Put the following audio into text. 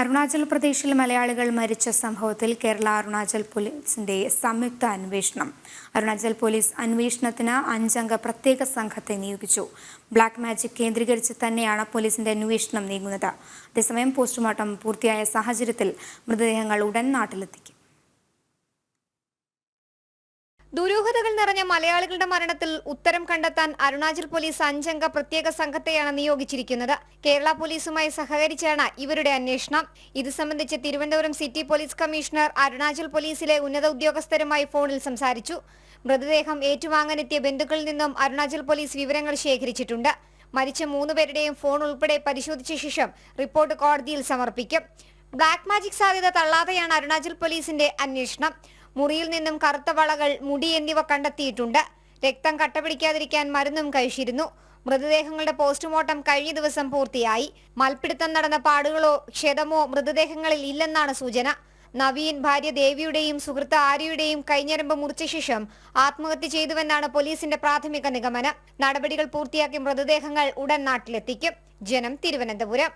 അരുണാചൽ പ്രദേശിൽ മലയാളികൾ മരിച്ച സംഭവത്തിൽ കേരള അരുണാചൽ പോലീസിന്റെ സംയുക്ത അന്വേഷണം. അരുണാചൽ പോലീസ് അന്വേഷണത്തിന് അഞ്ചംഗ പ്രത്യേക സംഘത്തെ നിയോഗിച്ചു. ബ്ലാക്ക് മാജിക് കേന്ദ്രീകരിച്ച് തന്നെയാണ് പോലീസിന്റെ അന്വേഷണം നീങ്ങുന്നത്. അതേസമയം പോസ്റ്റ്മോർട്ടം പൂർത്തിയായ സാഹചര്യത്തിൽ മൃതദേഹങ്ങൾ ഉടൻ നാട്ടിലെത്തിക്കും. ദുരൂഹതകൾ നിറഞ്ഞ മലയാളികളുടെ മരണത്തിൽ ഉത്തരം കണ്ടെത്താൻ അരുണാചൽ പോലീസ് അഞ്ചംഗ പ്രത്യേക സംഘത്തെയാണ് നിയോഗിച്ചിരിക്കുന്നത്. കേരള പോലീസുമായി സഹകരിച്ചാണ് ഇവരുടെ അന്വേഷണം. ഇത് സംബന്ധിച്ച് Thiruvananthapuram city police commissioner Arunachal പോലീസിലെ ഉന്നത ഉദ്യോഗസ്ഥരുമായി ഫോണിൽ സംസാരിച്ചു. മൃതദേഹം ഏറ്റുവാങ്ങാനെത്തിയ ബന്ധുക്കളിൽ നിന്നും അരുണാചൽ പോലീസ് വിവരങ്ങൾ ശേഖരിച്ചിട്ടുണ്ട്. മരിച്ച മൂന്നുപേരുടെയും ഫോൺ ഉൾപ്പെടെ പരിശോധിച്ച ശേഷം റിപ്പോർട്ട് കോടതിയിൽ സമർപ്പിക്കും. ബ്ലാക്ക് മാജിക് സാധ്യത തള്ളാതെയാണ് അരുണാചൽ പോലീസിന്റെ അന്വേഷണം. മുറിയിൽ നിന്നും കറുത്ത വളകൾ മുടി എന്നിവ കണ്ടെത്തിയിട്ടുണ്ട്. രക്തം കട്ടപിടിക്കാതിരിക്കാൻ മരുന്നും കഴിച്ചിരുന്നു. മൃതദേഹങ്ങളുടെ പോസ്റ്റ്മോർട്ടം കഴിഞ്ഞ ദിവസം പൂർത്തിയായി. മൽപ്പിടുത്തം നടന്ന പാടുകളോ ക്ഷതമോ മൃതദേഹങ്ങളിൽ ഇല്ലെന്നാണ് സൂചന. നവീൻ ഭാര്യ ദേവിയുടെയും സുഹൃത്ത് ആര്യയുടെയും കൈഞ്ഞരമ്പ് മുറിച്ച ശേഷം ആത്മഹത്യ ചെയ്തുവെന്നാണ് പോലീസിന്റെ പ്രാഥമിക നിഗമനം. നടപടികൾ പൂർത്തിയാക്കി മൃതദേഹങ്ങൾ ഉടൻ നാട്ടിലെത്തിക്കും. ജനം തിരുവനന്തപുരം.